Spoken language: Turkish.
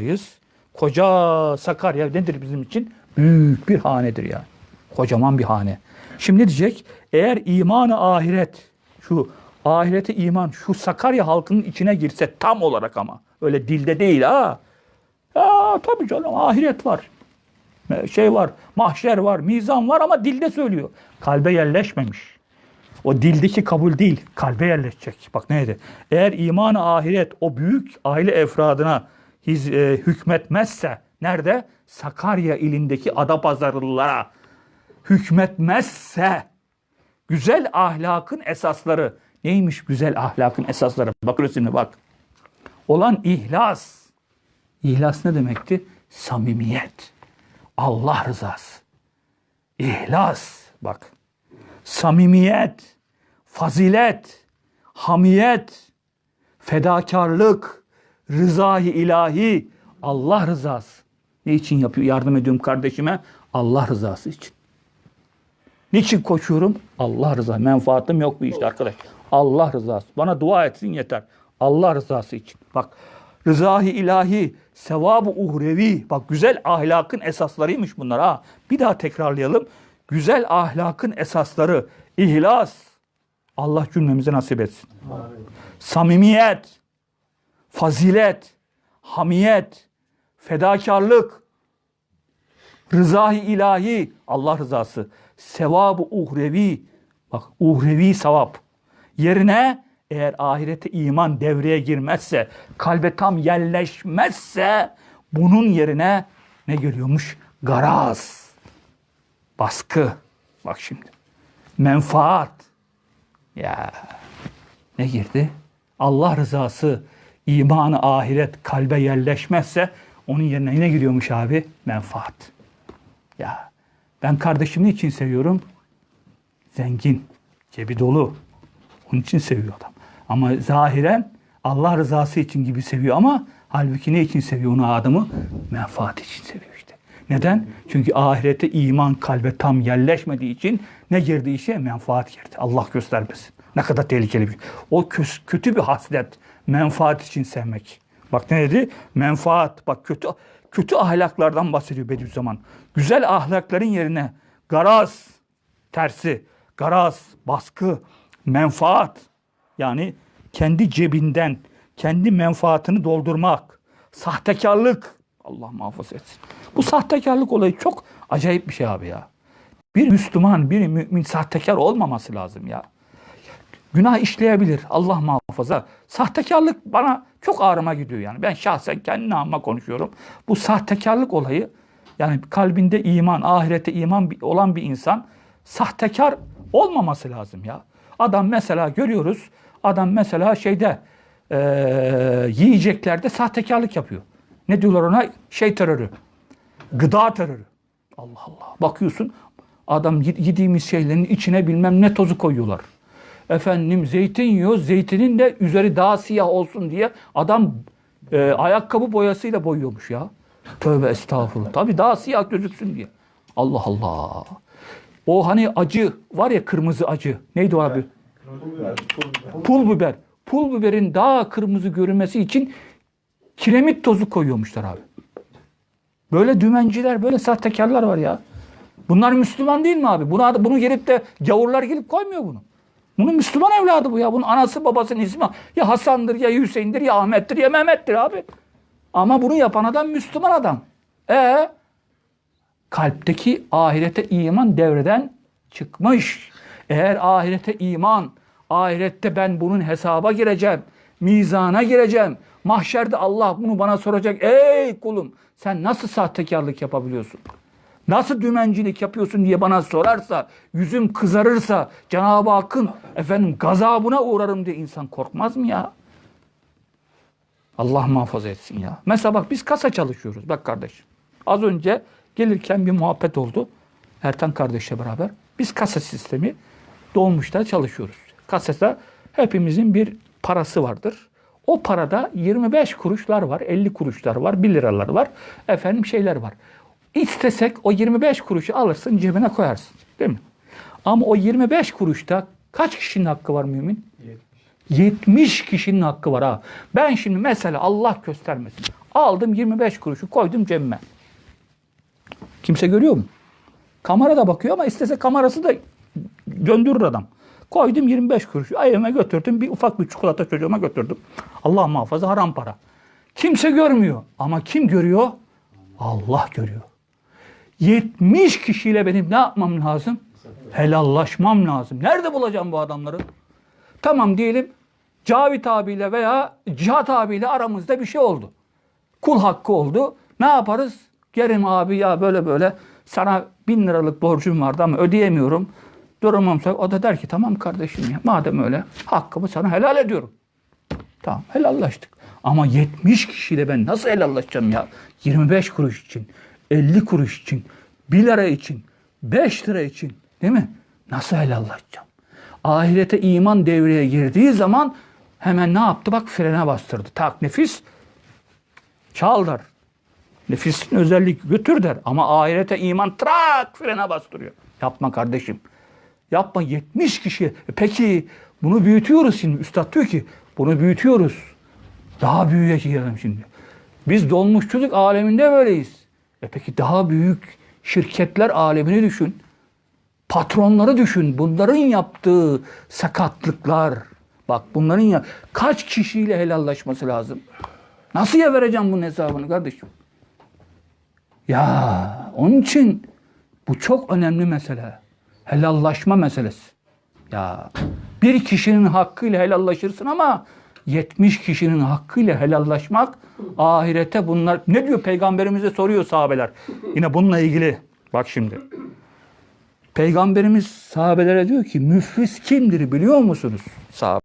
Sakarya'dayız. Koca Sakarya nedir bizim için? Büyük bir hanedir yani. Kocaman bir hane. Şimdi diyecek? Eğer imanı ahiret, şu ahirete iman, şu Sakarya halkının içine girse tam olarak ama. Öyle dilde değil ha. Ya tabii canım ahiret var. Şey var, mahşer var, mizan var ama dilde söylüyor. Kalbe yerleşmemiş. O dildeki kabul değil, kalbe yerleşecek. Bak neydi? Eğer iman ahiret o büyük aile efradına hiz, e, hükmetmezse, nerede? Sakarya ilindeki Adapazarılılara hükmetmezse, güzel ahlakın esasları, neymiş güzel ahlakın esasları? Bakın şimdi bak. Olan ihlas. İhlas ne demekti? Samimiyet. Allah rızası. İhlas. Bak samimiyet, fazilet, hamiyet, fedakarlık, rızayı ilahi, Allah rızası. Ne için yapıyor? Yardım ediyorum kardeşime? Allah rızası için. Niçin koşuyorum? Allah rızası. Menfaatim yok bu işte arkadaş. Allah rızası. Bana dua etsin yeter. Allah rızası için. Bak rızayı ilahi, sevabı uhrevi. Bak güzel ahlakın esaslarıymış bunlar ha. Bir daha tekrarlayalım. Güzel ahlakın esasları ihlas. Allah cümlemize nasip etsin. Samimiyet, fazilet, hamiyet, fedakarlık, rızayı ilahi, Allah rızası, sevabı uhrevi, bak uhrevi sevap. Yerine eğer ahirete iman devreye girmezse, kalbe tam yerleşmezse bunun yerine ne geliyormuş? Garaz baskı. Bak şimdi. Menfaat. Ya ne girdi? Allah rızası, imanı, ahiret kalbe yerleşmezse onun yerine ne giriyormuş abi? Menfaat. Ya ben kardeşimi için seviyorum? Zengin, cebi dolu. Onun için seviyor adam. Ama zahiren Allah rızası için gibi seviyor ama halbuki ne için seviyor onu adamı? Menfaat için seviyor işte. Neden? Çünkü ahirete iman kalbe tam yerleşmediği için ne girdi işe? Menfaat girdi. Allah göstermesin. Ne kadar tehlikeli bir. O kötü bir haslet. Menfaat için sevmek. Bak ne dedi? Menfaat. Bak kötü kötü ahlaklardan bahsediyor Bediüzzaman. Güzel ahlakların yerine garaz, tersi, garaz, baskı, menfaat. Yani kendi cebinden, kendi menfaatini doldurmak, sahtekarlık. Allah muhafaza etsin. Bu sahtekarlık olayı çok acayip bir şey abi ya. Bir Müslüman, bir mümin sahtekar olmaması lazım ya. Günah işleyebilir. Allah muhafaza. Sahtekarlık bana çok ağrıma gidiyor yani. Ben şahsen kendi namıma konuşuyorum. Bu sahtekarlık olayı yani kalbinde iman, ahirete iman olan bir insan sahtekar olmaması lazım ya. Adam mesela görüyoruz. Adam mesela şeyde eee yiyeceklerde sahtekarlık yapıyor. Ne diyorlar ona? Şey terörü. Gıda terörü. Allah Allah. Bakıyorsun adam yediğimiz şeylerin içine bilmem ne tozu koyuyorlar. Efendim zeytin yiyor. Zeytinin de üzeri daha siyah olsun diye adam e, ayakkabı boyasıyla boyuyormuş ya. Tövbe estağfurullah. Tabii daha siyah gözüksün diye. Allah Allah. O hani acı var ya kırmızı acı. Neydi o abi? Pul biber. Pul biberin daha kırmızı görünmesi için kiremit tozu koyuyormuşlar abi. Böyle dümenciler, böyle sahtekarlar var ya. Bunlar Müslüman değil mi abi? Buna, bunu gelip de gavurlar gelip koymuyor bunu. Bunun Müslüman evladı bu ya. Bunun anası babasının ismi ya Hasan'dır ya Hüseyin'dir ya Ahmet'tir ya Mehmet'tir abi. Ama bunu yapan adam Müslüman adam. E kalpteki ahirete iman devreden çıkmış. Eğer ahirete iman, ahirette ben bunun hesaba gireceğim, mizana gireceğim. Mahşerde Allah bunu bana soracak. Ey kulum sen nasıl sahtekarlık yapabiliyorsun? Nasıl dümencilik yapıyorsun diye bana sorarsa, yüzüm kızarırsa, Cenab-ı Hakk'ın efendim gazabına uğrarım diye insan korkmaz mı ya? Allah muhafaza etsin ya. Mesela bak biz kasa çalışıyoruz. Bak kardeşim. Az önce gelirken bir muhabbet oldu. Ertan kardeşle beraber. Biz kasa sistemi dolmuşta çalışıyoruz. Kasada hepimizin bir parası vardır. O parada 25 kuruşlar var, 50 kuruşlar var, 1 liralar var. Efendim şeyler var. İstesek o 25 kuruşu alırsın cebine koyarsın. Değil mi? Ama o 25 kuruşta kaç kişinin hakkı var mümin? 70 kişinin hakkı var ha. Ben şimdi mesela Allah göstermesin. Aldım 25 kuruşu koydum cebime. Kimse görüyor mu? Kamera da bakıyor ama istese kamerası da döndürür adam. Koydum 25 kuruşu. Evime götürdüm. Bir ufak bir çikolata çocuğuma götürdüm. Allah muhafaza haram para. Kimse görmüyor. Ama kim görüyor? Allah görüyor. 70 kişiyle benim ne yapmam lazım? Helallaşmam lazım. Nerede bulacağım bu adamları? Tamam diyelim Cavit abiyle veya Cihat abiyle aramızda bir şey oldu. Kul hakkı oldu. Ne yaparız? Gerim abi ya böyle böyle sana bin liralık borcum vardı ama ödeyemiyorum. Durumum O da der ki tamam kardeşim ya madem öyle hakkımı sana helal ediyorum. Tamam helallaştık. Ama 70 kişiyle ben nasıl helallaşacağım ya? 25 kuruş için, 50 kuruş için, 1 lira için, 5 lira için değil mi? Nasıl helallaşacağım? Ahirete iman devreye girdiği zaman hemen ne yaptı? Bak frene bastırdı. Tak nefis çal der. Nefisin özellik götür der. Ama ahirete iman trak frene bastırıyor. Yapma kardeşim. Yapma 70 kişi. E Peki bunu büyütüyoruz şimdi. Üstad diyor ki bunu büyütüyoruz. Daha büyüyeceğim şimdi. Biz dolmuşçuluk aleminde böyleyiz. E peki daha büyük şirketler alemini düşün. Patronları düşün. Bunların yaptığı sakatlıklar. Bak bunların ya kaç kişiyle helallaşması lazım? Nasıl ya vereceğim bunun hesabını kardeşim? Ya onun için bu çok önemli mesele. Helallaşma meselesi. Ya bir kişinin hakkıyla helallaşırsın ama 70 kişinin hakkıyla helallaşmak ahirete bunlar ne diyor peygamberimize soruyor sahabeler. Yine bununla ilgili bak şimdi. Peygamberimiz sahabelere diyor ki müflis kimdir biliyor musunuz? Sahabe.